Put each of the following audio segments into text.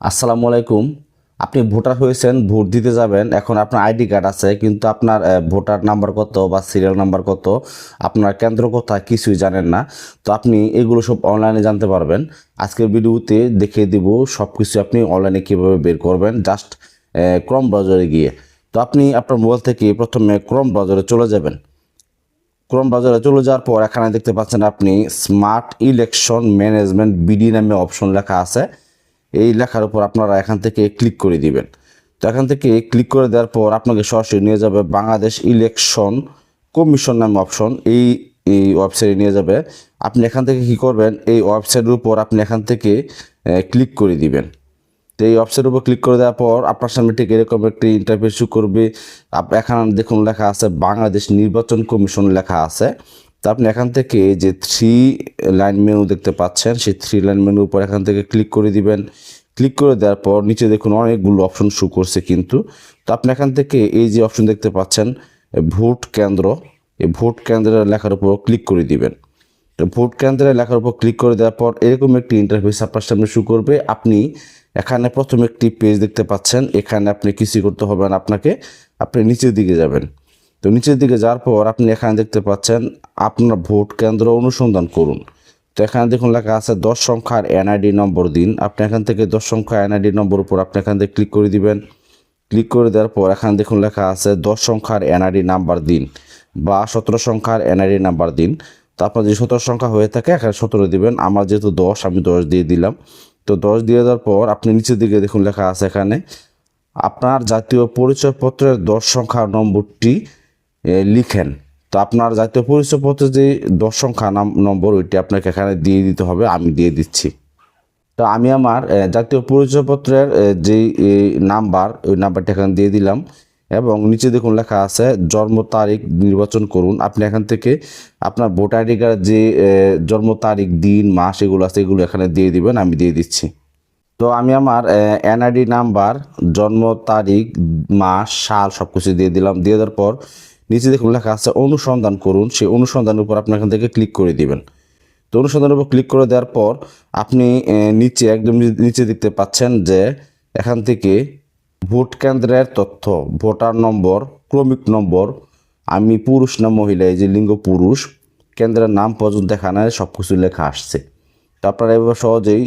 আসসালামু আলাইকুম। আপনি ভোটার হয়েছেন, ভোট দিতে যাবেন। এখন আপনার আইডি কার্ড আছে, কিন্তু আপনার ভোটার নাম্বার কত বা সিরিয়াল নাম্বার কত, আপনার কেন্দ্র কোথায় কিছুই জানেন না। তো আপনি এগুলো সব অনলাইনে জানতে পারবেন। আজকের ভিডিওতে দেখিয়ে দিব সব কিছু আপনি অনলাইনে কীভাবে বের করবেন, জাস্ট ক্রম ব্রাউজারে গিয়ে। তো আপনি আপনার মোবাইল থেকে প্রথমে ক্রম ব্রাউজারে চলে যাবেন। ক্রম ব্রাউজারে চলে যাওয়ার পর এখানে দেখতে পাচ্ছেন আপনি স্মার্ট ইলেকশন ম্যানেজমেন্ট বিডি নামে অপশন লেখা আছে। এই লেখার উপর আপনারা এখান থেকে ক্লিক করে দিবেন। তো এখান থেকে ক্লিক করে দেওয়ার পর আপনাকে সরাসরি নিয়ে যাবে বাংলাদেশ ইলেকশন কমিশন নামে অপশন এই এই ওয়েবসাইটে নিয়ে যাবে। আপনি এখান থেকে কি করবেন? এই ওয়েবসাইটের উপর আপনি এখান থেকে ক্লিক করে দিবেন। তো এই অপশনের উপর ক্লিক করে দেওয়ার পর আপনার সামনে ঠিক এরকম একটি ইন্টারফেস করবে। এখানে দেখুন লেখা আছে বাংলাদেশ নির্বাচন কমিশন লেখা আছে। তো আপনি এখান থেকে যে থ্রি লাইন মেনু দেখতে পাচ্ছেন, সেই থ্রি লাইন মেনুর উপর এখান থেকে ক্লিক করে দিবেন। ক্লিক করে দেওয়ার পর নিচে দেখুন অনেকগুলো অপশন শু করছে কিন্তু। তো আপনি এখান থেকে এই যে অপশন দেখতে পাচ্ছেন, ভোট কেন্দ্র, এই ভোট কেন্দ্রের লেখার উপর ক্লিক করে দিবেন। ভোট কেন্দ্রে লেখার উপর ক্লিক করে দেওয়ার পর এরকম একটি ইন্টারফেস আপনার সামনে শুরু করবে। আপনি এখানে প্রথম একটি পেজ দেখতে পাচ্ছেন, এখানে আপনি কিছুই করতে হবে না, আপনাকে আপনি নিচের দিকে যাবেন। তো নিচের দিকে যাওয়ার পর আপনি এখানে দেখতে পাচ্ছেন আপনার ভোট কেন্দ্র অনুসন্ধান করুন। তো এখানে দেখুন লেখা আছে দশ সংখ্যার এনআইডি নম্বর দিন। আপনি এখান থেকে দশ সংখ্যা এনআইডি নম্বর উপর আপনি এখান থেকে ক্লিক করে দিবেন। ক্লিক করে দেওয়ার পর এখানে দেখুন লেখা আছে দশ সংখ্যার এনআইডি নাম্বার দিন বা সতেরো সংখ্যার এনআইডি নাম্বার দিন। তো আপনার যদি সতেরো সংখ্যা হয়ে থাকে, এখানে সতেরো দিবেন। আমার যেহেতু দশ, আমি দশ দিয়ে দিলাম। তো দশ দিয়ে দেওয়ার পর আপনি নিচের দিকে দেখুন লেখা আছে এখানে, আপনার জাতীয় পরিচয়পত্রের দশ সংখ্যা নম্বরটি লিখেন। তো আপনার জাতীয় পরিচয়পত্রের যে দশ সংখ্যা নাম নম্বর ওইটি আপনাকে এখানে দিয়ে দিতে হবে আমি দিয়ে দিচ্ছি। তো আমি আমার জাতীয় পরিচয়পত্রের এ, নাম্বার ওই নাম্বারটা এখানে দিয়ে দিলাম। এবং নিচে দেখুন লেখা আছে জন্ম তারিখ নির্বাচন করুন। আপনি এখান থেকে আপনার ভোটার আইডি কার্ড যে জন্ম তারিখ দিন মাস এগুলো আছে এগুলো এখানে দিয়ে দিবেন আমি দিয়ে দিচ্ছি। তো আমি আমার এনআইডি নাম্বার জন্ম তারিখ মাস সাল সব কিছু দিয়ে দিলাম। দিয়ে দেওয়ার পর নিচে দেখুন লেখা আছে অনুসন্ধান করুন। সেই অনুসন্ধানের উপর আপনি এখান থেকে ক্লিক করে দিবেন। তো অনুসন্ধানের উপর ক্লিক করে দেওয়ার পর আপনি নিচে একদম নিচে দেখতে পাচ্ছেন যে এখান থেকে ভোট কেন্দ্রের তথ্য, ভোটার নম্বর, ক্রমিক নম্বর, আমি পুরুষ না মহিলা, এই যে লিঙ্গ পুরুষ, কেন্দ্রের নাম পর্যন্ত দেখা এখানে সব কিছু লেখা আসছে। তো আপনারা এভাবে সহজেই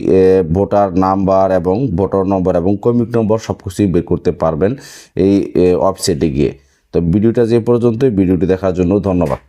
ভোটার নাম্বার এবং ভোটার নম্বর এবং কমিক নম্বর সব কিছুই বের করতে পারবেন এই ওয়েবসাইটে গিয়ে। তো ভিডিওটা যে পর্যন্তই ভিডিওটি দেখার জন্য ধন্যবাদ।